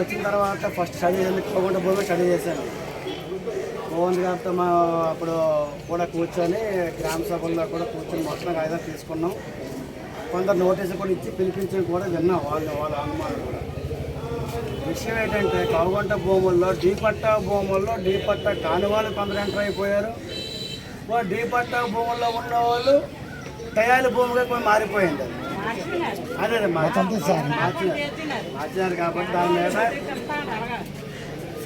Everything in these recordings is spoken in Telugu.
వచ్చిన తర్వాత ఫస్ట్ స్టడీ కోగుంట భూమి స్టడీ చేశాను. మోహన్ గారితో మా అప్పుడు కూడా కూర్చొని గ్రామ సభల్లో కూడా కూర్చొని మొత్తం కాగితాలు తీసుకున్నాం. కొందరు నోటీసు కూడా ఇచ్చి పిలిపించి కూడా విన్నాం వాళ్ళు వాళ్ళ అనుమానం కూడా. విషయం ఏంటంటే కవగొంట భూముల్లో డీ పట్టా భూముల్లో డీ పట్టా కాని వాళ్ళు కొందరు ఎంటర్ అయిపోయారు. డీ పట్టా భూముల్లో ఉన్న వాళ్ళు టయాలి భూమిగా మారిపోయింది. అది మార్చినారు కాబట్టి దాని మీద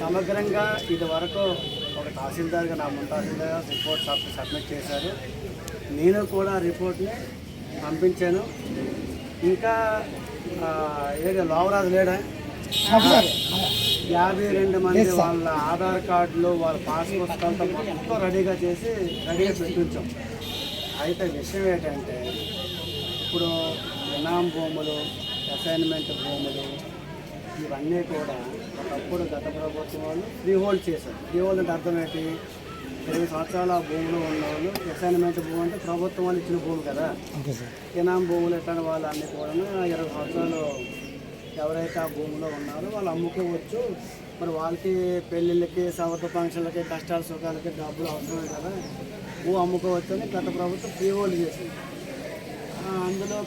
సమగ్రంగా ఇది వరకు ఒక తహసీల్దార్గా నా ముందు తహసీల్దార్ రిపోర్ట్ సబ్ సబ్మిట్ చేశారు. నేను కూడా రిపోర్ట్ని పంపించాను. ఇంకా ఏదో లోవరాజు లేడా? యాభై రెండు మంది వాళ్ళ ఆధార్ కార్డులు వాళ్ళ పాస్ పుస్తకాలతో మొత్తం రెడీగా చేసి రెడీగా పెట్టించాం. అయితే విషయం ఏంటంటే ఇప్పుడు ఇనాం భూములు అసైన్మెంట్ భూములు ఇవన్నీ కూడా ఒకప్పుడు గత ప్రభుత్వం వాళ్ళు ఫ్రీ హోల్డ్ చేశారు. ఫ్రీ హోల్డ్ అంటే అర్థం ఏంటి? ఇరవై సంవత్సరాల ఆ భూములు ఉన్న వాళ్ళు అసైన్మెంట్ భూమి అంటే ప్రభుత్వం వాళ్ళు ఇచ్చిన భూమి కదా. ఇనాం భూములు ఎట్లాంటి వాళ్ళు అన్ని కూడా ఇరవై సంవత్సరాలు ఎవరైతే ఆ భూమిలో ఉన్నారో వాళ్ళు అమ్ముకోవచ్చు. మరి వాళ్ళకి పెళ్ళిళ్ళకి సవత ఫంక్షన్లకి కష్టాల సుఖాలకి డబ్బులు అవసరమే కదా. భూ అమ్ముకోవచ్చు అని గత ప్రభుత్వం ఫ్రీ హోల్డ్ చేసింది.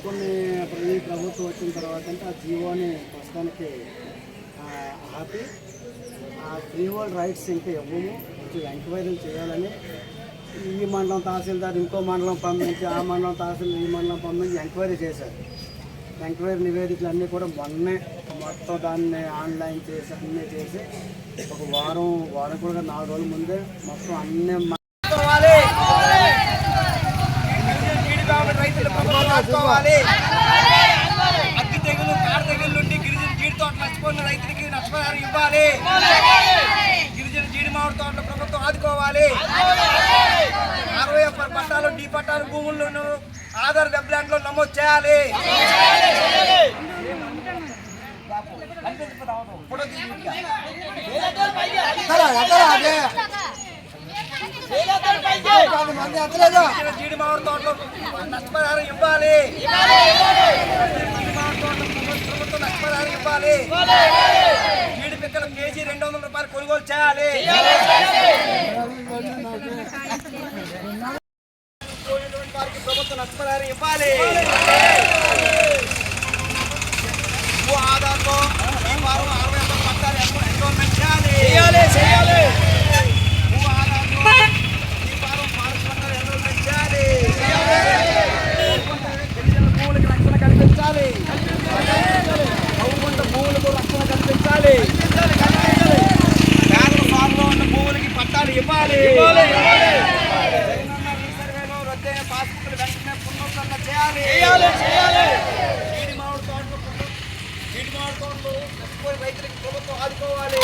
కొన్ని ఇప్పుడు ఈ ప్రభుత్వం వచ్చిన తర్వాత అంటే ఆ జీవోని ప్రస్తుతానికి ఆపి ఆ ఫ్రీ రైట్స్ ఇంకా ఇవ్వము. కొంచెం ఎంక్వైరీలు చేయాలని ఈ మండలం తహసీల్దార్ ఇంకో మండలం పంపించి ఆ మండలం తహసీల్దార్ ఈ మండలం పంపించి ఎంక్వైరీ చేశారు. ఎంక్వైరీ నివేదికలు అన్నీ కూడా మొన్నే మొత్తం దాన్ని ఆన్లైన్ చేసి అన్నీ చేసి ఒక వారం వారం కూడా నాలుగు రోజుల ముందే మొత్తం అన్నీ ఆదుకోవాలి అగ్గి తెగులు కాడ తెగులు నుండి గిరిజన జీడి తోట నష్టపోయిన రైతులకి నష్టపరిహారం ఇవ్వాలి. గిరిజన జీడి మామిడి తోటలు ప్రభుత్వం ఆదుకోవాలి. అరవై ఒక్క పట్టాలు డి పట్టాలు భూములను ఆధార్ వెబ్ ల్యాండ్లో నమోదు చేయాలి. ఫోటో తీసి గిరిజన జీడి మామిడి తోటలో నష్టపరిహారం ఇవ్వాలి. జీడి మామిడి తోటలో ప్రభుత్వం నష్టపరిహారం ఇవ్వాలి జీడి పిక్కలు కేజీ రెండు వందల రూపాయలు కొనుగోలు చేయాలి ప్రభుత్వం నష్టపరిహారం ఇవ్వాలి భూ ఈ వారం అరవై పట్టాలు ఎన్రోల్మెంట్ చేయాలి భూ ఆధార్లో ఈ వారం ఫారెస్ట్ పట్టాలు ఎన్రోల్మెంట్ చేయాలి గిరిజన భూములకు రక్షణ కల్పించాలి గౌరవంత భూములకు రక్షణ కల్పించాలి పేదల ఫామ్లో ఉన్న భూములకి పట్టాలు ఇవ్వాలి. పాస్బుక్లు వెంటనే పునరుద్ధరణ చేయాలి. జీడి మామిడి తోటలు జీడి మామిడి తోటలు రైతులకి ప్రభుత్వం ఆదుకోవాలి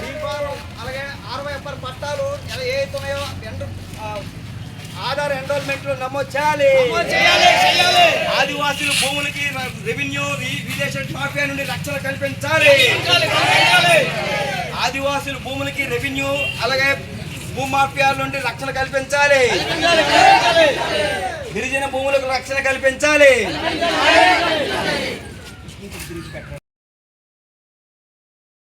దీపావళి అలాగే అరవై ఎప్పటి పట్టాలు ఎలా ఏవైతే ఉన్నాయో ఎండు ఆ, ఆధార్ ఎన్రోల్మెంట్ నమోదు చేయాలి ఆదివాసుల భూములకి రెవెన్యూ రిలేషన్ మాఫియా నుండి రక్షణ కల్పించాలి. ఆదివాసుల భూములకి రెవెన్యూ అలాగే భూమాఫియాల నుండి రక్షణ కల్పించాలి. గిరిజన భూములకు రక్షణ కల్పించాలి.